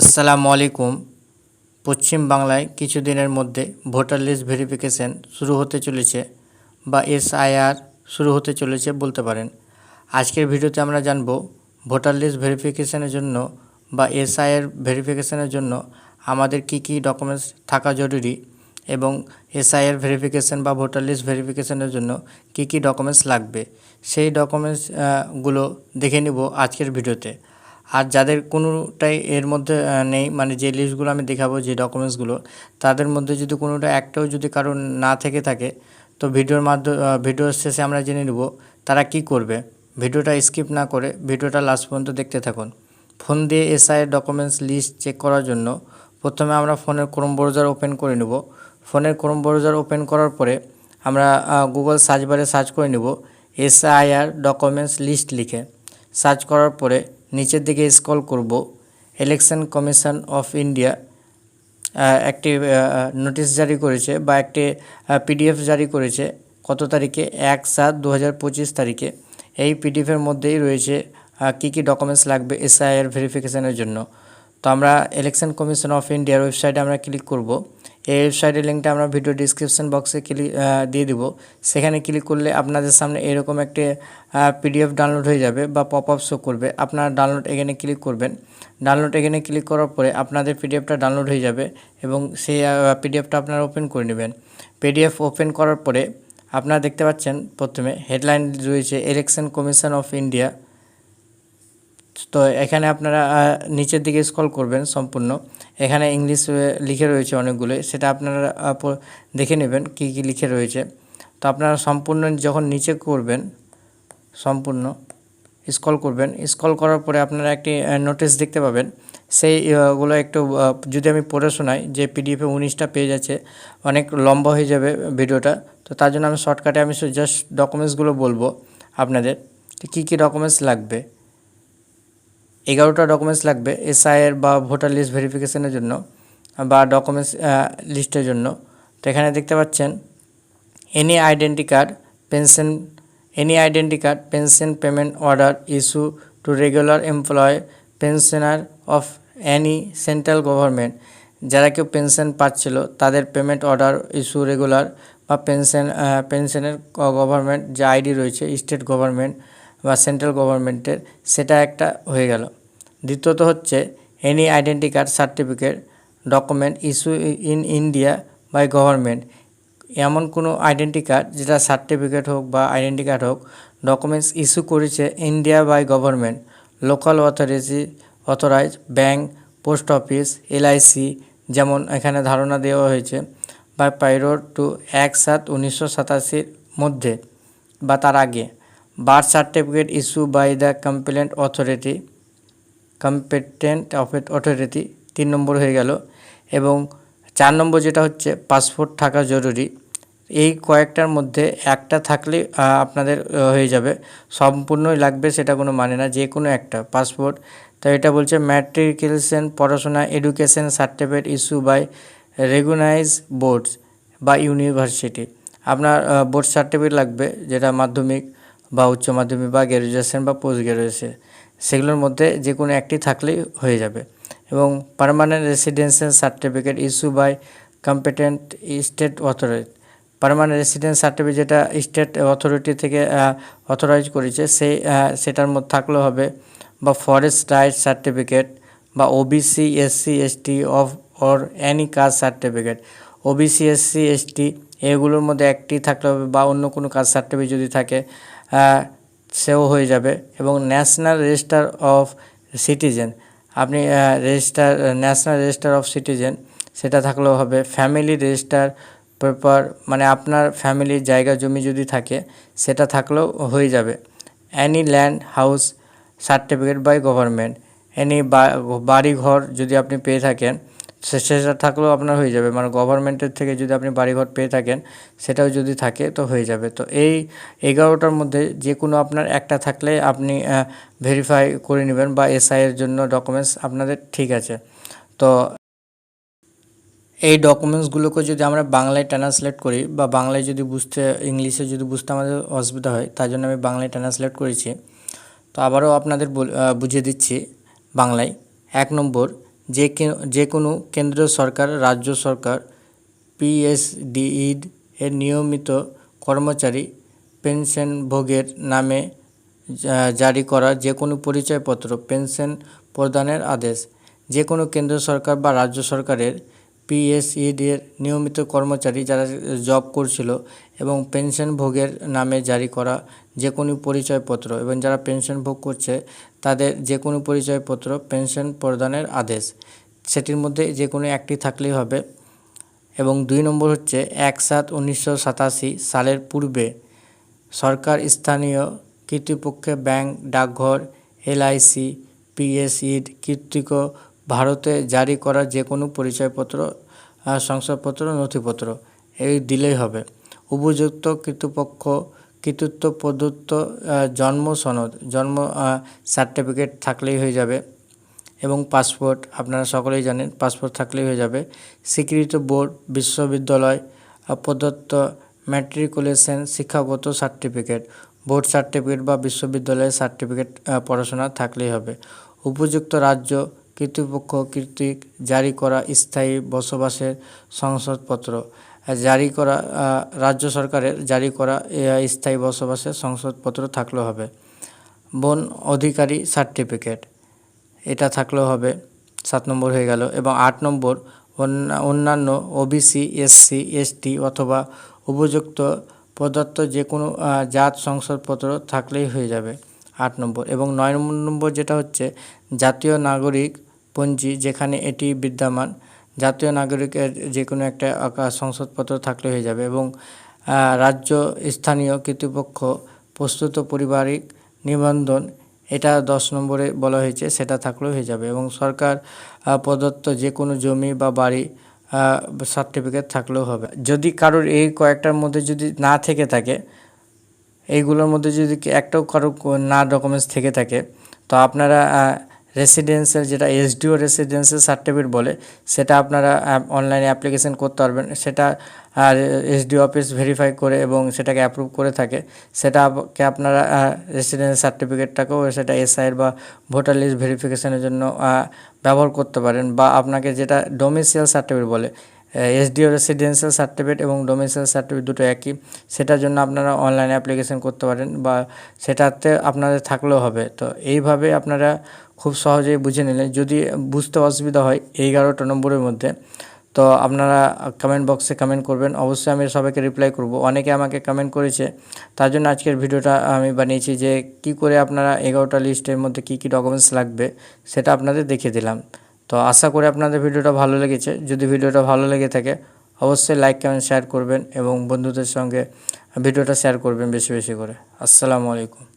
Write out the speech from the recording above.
আসসালামু আলাইকুম। পশ্চিম বাংলায় কিছুদিনের মধ্যে ভোটার লিস্ট ভেরিফিকেশন শুরু হতে চলেছে বা এসআইআর শুরু হতে চলেছে বলতে পারেন। আজকের ভিডিওতে আমরা জানব ভোটার লিস্ট ভেরিফিকেশনের জন্য বা এসআইআর ভেরিফিকেশনের জন্য আমাদের কি কি ডকুমেন্টস থাকা জরুরি এবং এসআইআর ভেরিফিকেশন বা ভোটার লিস্ট ভেরিফিকেশনের জন্য কি কি ডকুমেন্টস লাগবে, সেই ডকুমেন্টসগুলো দেখে নিব আজকের ভিডিওতে। আর যাদের কোনোটাই এর মধ্যে নেই মানে যে লিস্টগুলো আমি দেখাবো, যে ডকুমেন্টসগুলো তাদের মধ্যে যদি কোনোটা, একটাও যদি কারণ না থেকে থাকে, তো ভিডিওর মাধ্যমে ভিডিওর শেষে আমরা জেনে নেব তারা কি করবে। ভিডিওটা স্কিপ না করে ভিডিওটা লাস্ট পর্যন্ত দেখতে থাকুন। ফোন দিয়ে এসআই ডকুমেন্টস লিস্ট চেক করার জন্য প্রথমে আমরা ফোনের ক্রোম ব্রাউজার ওপেন করে নেব। ফোনের ক্রোম ব্রাউজার ওপেন করার পরে আমরা গুগল সার্চ বারে সার্চ করে নেব এসআইআর ডকুমেন্টস লিস্ট লিখে। সার্চ করার পরে নিচের দিকে স্কল করব। ইলেকশন কমিশন অফ ইন্ডিয়া একটি নোটিশ জারি করেছে বা একটি পিডিএফ জারি করেছে কত তারিখে? এক সাত দু তারিখে। এই পিডিএফের মধ্যেই রয়েছে কী কী ডকুমেন্টস লাগবে এসআইআর ভেরিফিকেশনের জন্য। তো আমরা ইলেকশন কমিশন অফ ইন্ডিয়ার ওয়েবসাইটে আমরা ক্লিক করব। এই ওয়েবসাইটের লিঙ্কটা আমরা ভিডিও ডিসক্রিপশন বক্সে ক্লিক দিয়ে দিব। সেখানে ক্লিক করলে আপনাদের সামনে এরকম একটি পিডিএফ ডাউনলোড হয়ে যাবে বা পপ আপ শো করবে। আপনারা ডাউনলোড এখানে ক্লিক করবেন। ডাউনলোড এখানে ক্লিক করার পরে আপনাদের পিডিএফটা ডাউনলোড হয়ে যাবে এবং সেই পিডিএফটা আপনারা ওপেন করে নেবেন। পিডিএফ ওপেন করার পরে আপনারা দেখতে পাচ্ছেন প্রথমে হেডলাইন রয়েছে ইলেকশন কমিশন অফ ইন্ডিয়া তো এখানে আপনারা নিচের দিকে স্ক্রল করবেন সম্পূর্ণ। এখানে ইংলিশ লিখে রয়েছে অনেকগুলো সেটা আপনারা দেখে নেবেন কি কি লিখে রয়েছে। তো আপনারা সম্পূর্ণ যখন নিচে করবেন সম্পূর্ণ স্ক্রল করবেন স্ক্রল করার পরে আপনারা একটি নোটিশ দেখতে পাবেন। সেই আহ, গুলো একটু যদি আমি পড়ে শোনাই যে পিডিএফে উনিশটা পেজ আছে অনেক লম্বা হয়ে যাবে ভিডিওটা তো তার জন্য আমি শর্টকাটে আমি জাস্ট ডকুমেন্টসগুলো বলব আপনাদের কী কী ডকুমেন্টস লাগবে। এগারোটা ডকুমেন্টস লাগবে এসআইয়ের বা ভোটার লিস্ট ভেরিফিকেশনের জন্য, বা ডকুমেন্টস লিস্টের জন্য। তো এখানে দেখতে পাচ্ছেন any identity card pension any identity card pension payment order issue to regular employee pensioner of any central government যারা কেউ পেনশন পাচ্ছিল, তাদের পেমেন্ট অর্ডার ইস্যু রেগুলার বা পেনশন পেনশনের গভর্নমেন্ট যে আইডি রয়েছে স্টেট গভর্নমেন্ট বা সেন্ট্রাল গভর্নমেন্টের সেটা একটা হয়ে গেল। দ্বিতীয়ত হচ্ছে any identity card certificate document issue in India by government এমন কোনো আইডেন্টি কার্ড যেটা সার্টিফিকেট হোক বা আইডেন্টি কার্ড হোক ডকুমেন্টস ইস্যু করেছে India by government local authority authorise bank post office LIC যেমন এখানে ধারণা দেওয়া হয়েছে বা পাইরোড টু এক সাত, উনিশশো সাতাশির মধ্যে বা তার আগে। Birth certificate issue by the complaint authority competent authority তিন নম্বর হয়ে গেল। এবং চার নম্বর যেটা হচ্ছে পাসপোর্ট থাকা জরুরি। এই কয়েকটার মধ্যে একটা থাকলে আপনাদের হয়ে যাবে। সম্পূর্ণই লাগবে সেটা কোনো মানে না, যে কোনো একটা পাসপোর্ট তো এটা বলছে ম্যাট্রিকুলেশন পড়াশোনা education certificate issue by recognised boards বা ইউনিভার্সিটি আপনার বোর্ড সার্টিফিকেট লাগবে, যেটা মাধ্যমিক বা উচ্চ মাধ্যমিক বা গ্র্যাজুয়েশন বা পোস্ট গ্র্যাজুয়েশন সেগুলোর মধ্যে যে কোনো একটি থাকলেই হয়ে যাবে। এবং permanent residential certificate issue by competent state authority permanent residence certificate যেটা স্টেট অথরিটি থেকে অথরাইজ করেছে, সেই সেটার মধ্যে থাকলেও হবে বা ফরেস্ট রাইট সার্টিফিকেট বা OBC SC ST of or any caste certificate OBC SC ST এগুলোর মধ্যে একটি থাকলে হবে বা অন্য কোনো কাস্ট সার্টিফিকেট যদি থাকে সেও হয়ে যাবে এবং ন্যাশনাল রেজিস্টার অফ সিটিজেন। আপনি register, national register of citizen, সেটা থাকলেও হবে। ফ্যামিলি রেজিস্টার পেপার মানে আপনার ফ্যামিলির জায়গা জমি যদি থাকে, সেটা থাকলেও হয়ে যাবে। Any land house certificate by government. Any বাড়ি ঘর যদি আপনি পেয়ে থাকেন সেটা থাকলেও আপনার হয়ে যাবে। মানে গভর্নমেন্টের থেকে যদি আপনি বাড়িঘর পেয়ে থাকেন, সেটাও যদি থাকে তো হয়ে যাবে। তো এই এগারোটার মধ্যে যে কোনো আপনার একটা থাকলে আপনি ভেরিফাই করে নেবেন বা এসআই এর জন্য ডকুমেন্টস আপনাদের ঠিক আছে। তো এই ডকুমেন্টসগুলোকে যদি আমরা বাংলায় ট্রান্সলেট করি বা বাংলায় যদি বুঝতে, ইংলিশে যদি বুঝতে আমাদের অসুবিধা হয়, তার জন্য আমি বাংলায় ট্রান্সলেট করেছি। তো আবারও আপনাদের বুঝিয়ে দিচ্ছি বাংলায়। এক নম্বর যে যে কোনো কেন্দ্র সরকার, রাজ্য সরকার পিএসডিইড এর নিয়মিত কর্মচারী পেনশনভোগীর নামে জারি করা যে কোনো পরিচয়পত্র, পেনশন প্রদানের আদেশ। যে কোনো কেন্দ্র সরকার বা রাজ্য সরকারের পিএসইড এর নিয়মিত কর্মচারী যারা জব করছিল এবং পেনশনভোগের নামে জারি করা যে কোনো পরিচয়পত্র এবং যারা পেনশন ভোগ করছে, তাদের যে কোনো পরিচয়পত্র পেনশন প্রদানের আদেশ। সেটির মধ্যে যে কোনো একটি থাকলেই হবে। এবং দুই নম্বর হচ্ছে এক সাত উনিশশো সালের পূর্বে সরকার স্থানীয় কর্তৃপক্ষে ব্যাংক, ডাকঘর এলআইসি পিএসইড কর্তৃক ভারতে জারি করা যে কোনো পরিচয়পত্র শংসাপত্র নথিপত্র, এই দিলেই হবে। উপযুক্ত কর্তৃপক্ষ কৃতিত্ব প্রদত্ত জন্ম সনদ, জন্ম সার্টিফিকেট থাকলেই হয়ে যাবে এবং পাসপোর্ট, আপনারা সকলেই জানেন, পাসপোর্ট থাকলেই হয়ে যাবে। স্বীকৃত বোর্ড, বিশ্ববিদ্যালয় প্রদত্ত ম্যাট্রিকুলেশন শিক্ষাগত সার্টিফিকেট বোর্ড সার্টিফিকেট বা বিশ্ববিদ্যালয়ের সার্টিফিকেট পড়াশোনা থাকলেই হবে। উপযুক্ত রাজ্য কর্তৃপক্ষ কর্তৃক জারি করা স্থায়ী বসবাসের সংসদপত্র। জারি করা রাজ্য সরকারের জারি করা স্থায়ী বসবাসের সংসদপত্র থাকলেও হবে। বন অধিকারী সার্টিফিকেট, এটা থাকলেও হবে, সাত নম্বর হয়ে গেল। এবং আট নম্বর, অন্যা- অন্যান্য ওবিসি, এসসি, এসটি অথবা উপযুক্ত প্রদত্ত যে কোনো জাত সংসদপত্র থাকলেই হয়ে যাবে, আট নম্বর। এবং নয় নম্বর যেটা হচ্ছে, জাতীয় নাগরিক পঞ্জি যেখানে এটি বিদ্যমান, জাতীয় নাগরিকের যে কোনো একটা সংসদপত্র থাকলে হয়ে যাবে এবং রাজ্য স্থানীয় কর্তৃপক্ষ, প্রস্তুত পারিবারিক নিবন্ধন, এটা দশ নম্বরে বলা হয়েছে, সেটা থাকলেও হয়ে যাবে এবং সরকার প্রদত্ত যে কোনো জমি বা বাড়ি সার্টিফিকেট থাকলেও হবে। যদি কারোর এই কয়েকটার মধ্যে যদি না থেকে থাকে, এইগুলোর মধ্যে যদি একটাও কারও না ডকুমেন্টস থেকে থাকে, তো আপনারা রেসিডেন্সিয়াল যেটা এসডিও রেসিডেন্সের সার্টিফিকেট বলে, সেটা আপনারা অনলাইনে অ্যাপ্লিকেশন করতে পারবেন। সেটা, আর এসডিও অফিস ভেরিফাই করে এবং সেটাকে অ্যাপ্রুভ করে থাকে। সেটাকে আপনারা রেসিডেন্স সার্টিফিকেটটাকেও সেটা এসআইয়ের বা ভোটার লিস্ট ভেরিফিকেশানের জন্য ব্যবহার করতে পারেন। বা আপনাকে যেটা ডোমিসিয়াল সার্টিফিকেট বলে এসডিও রেসিডেন্সিয়াল সার্টিফিকেট এবং ডোমিসাইল সার্টিফিকেট দুটো একই। সেটার জন্য আপনারা অনলাইনে অ্যাপ্লিকেশন করতে পারেন বা সেটাতে আপনাদের থাকলেও হবে। তো এইভাবে আপনারা খুব সহজেই বুঝে নিলেন যদি বুঝতে অসুবিধা হয় এগারোটা নম্বরের মধ্যে, তো আপনারা কমেন্ট বক্সে কমেন্ট করবেন। অবশ্যই আমি সবাইকে রিপ্লাই করব। অনেকে আমাকে কমেন্ট করেছে, তার জন্য আজকের ভিডিওটা আমি বানিয়েছি যে কি করে আপনারা এগারোটা লিস্টের মধ্যে কি কি ডকুমেন্টস লাগবে, সেটা আপনাদের দেখিয়ে দিলাম। তো আশা করি আপনাদের ভিডিওটা ভালো লেগেছে। যদি ভিডিওটা ভালো লেগে থাকে, অবশ্যই লাইক কমেন্ট শেয়ার করবেন এবং বন্ধুদের সঙ্গে ভিডিওটা শেয়ার করবেন বেশি বেশি করে। আসসালামু আলাইকুম।